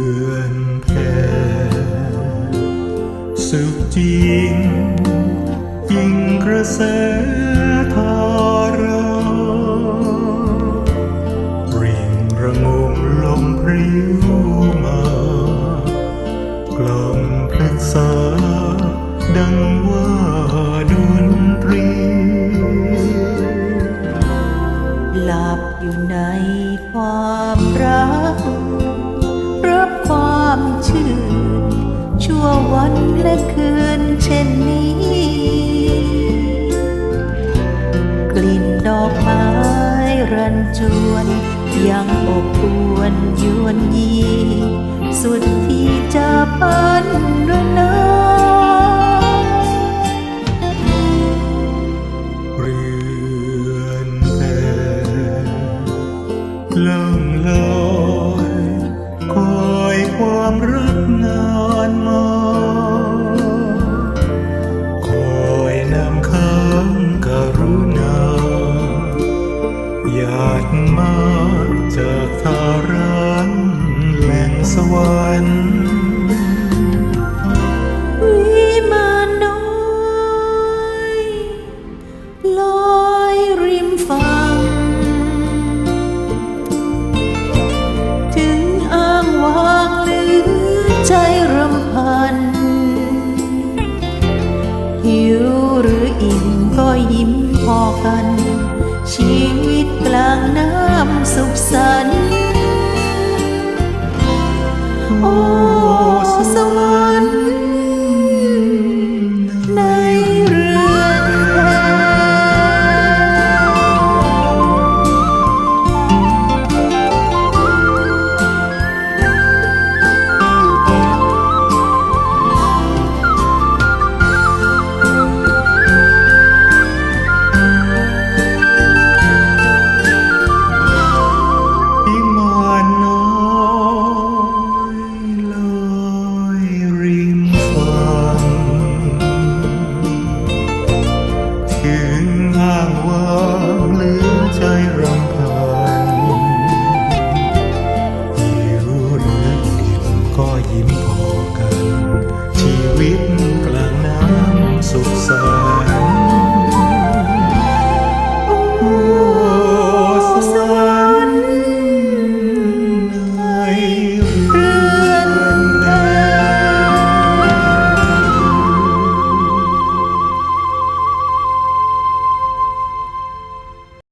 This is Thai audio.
ือนแผ่สุขจริง ยิ่งกระแสทาราริงระงมลมพริ้วมากล่อมพระสาดังว่าดนตรี หลับอยู่ในความรัก รับความชื่น ชั่ววันและคืนเช่นนี้ กลิ่นดอกไม้รันจวน ยังอบอวนยวนยี สุดที่จะปันระนเรือนแพล่องลอยคอย ความรักนานมาคอยนำค้างกรุณาอยากมาจากทารันแหล่งสวรรค์ อิ่มก็ยิ้มพอกัน ชีวิตกลางน้ำสุขสันต์ สุขสัน